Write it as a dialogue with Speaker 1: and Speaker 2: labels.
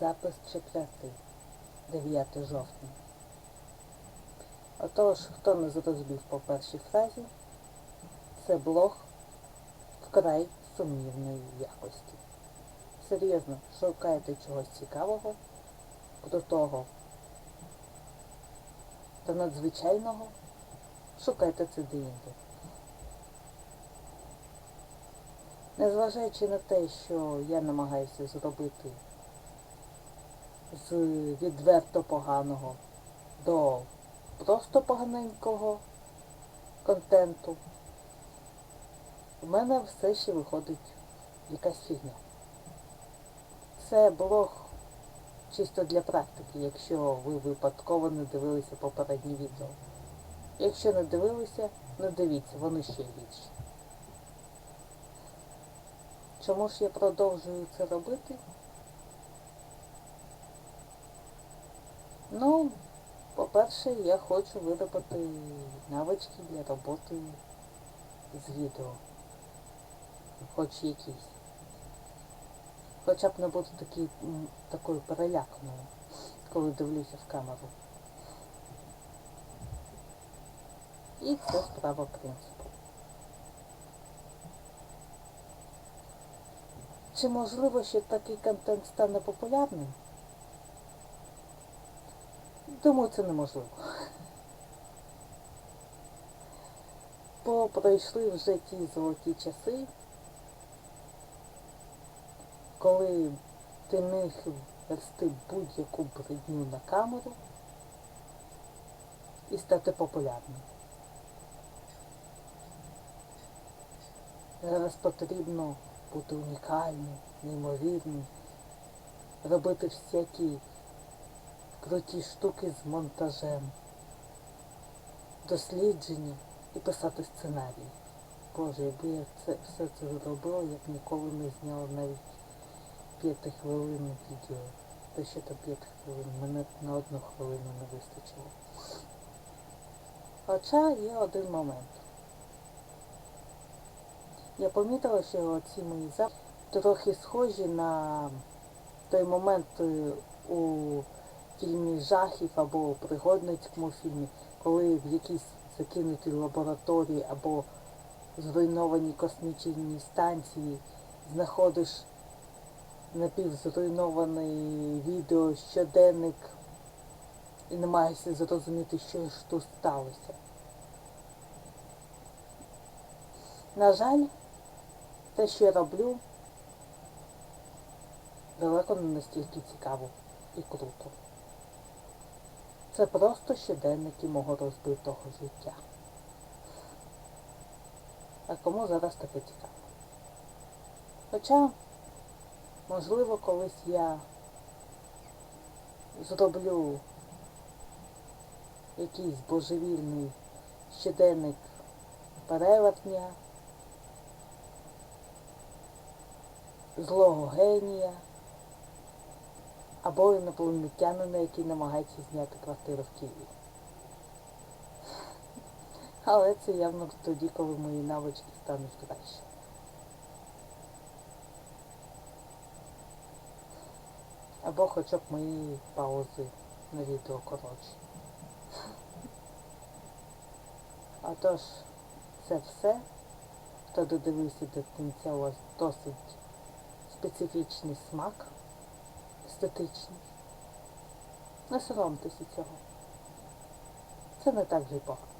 Speaker 1: Запис четвертий, 9 жовтня. Отож, хто не зрозумів по першій фразі, це блог вкрай сумнівної якості. Серйозно, шукаєте чогось цікавого, крутого та надзвичайного, шукайте це де-інде. Незважаючи на те, що я намагаюся зробити з відверто поганого до просто поганенького контенту, у мене все ще виходить якась фігня. Це блог чисто для практики, якщо ви випадково не дивилися попередні відео. Якщо не дивилися, не дивіться, вони ще гірші. Чому ж я продовжую це робити? Ну, по-перше, я хочу виробити навички для роботи з відео. Хоч якісь. Хоча б не бути такий, такою переляканою, коли дивлюся в камеру. І це справа принципу. Чи можливо, що такий контент стане популярним? Думаю, це неможливо. Бо пройшли вже ті золоті часи, коли ти міг вести будь-яку бридню на камеру і стати популярним. Зараз потрібно бути унікальним, неймовірним, робити всякі круті штуки з монтажем, дослідження і писати сценарії. Боже, якби я це, все це зробила, я б ніколи не зняла навіть п'ятихвилинне відео. Та що там п'ять хвилин, мене на одну хвилину не вистачило. Хоча є один момент. Я помітила, що ці мої записи трохи схожі на той момент е, у фільмі жахів або пригодницькому фільмі, коли в якійсь закинутій лабораторії або зруйнованій космічній станції знаходиш напівзруйноване відео, щоденник і намагаєшся зрозуміти, що ж тут сталося. На жаль, те, що я роблю, далеко не настільки цікаво і круто. Це просто щоденники мого розбитого життя. А кому зараз таке цікаво? Хоча, можливо, колись я зроблю якийсь божевільний щоденник перевертня, злого генія або інопланетянина, який намагається зняти квартиру в Києві. Але це явно тоді, коли мої навички стануть краще. Або хоча б мої паузи на відео коротші. А тож, це все. Хто додивився до кінця, у вас досить специфічний смак, естетичний. Не соромтеся цього. Це не так же й погано.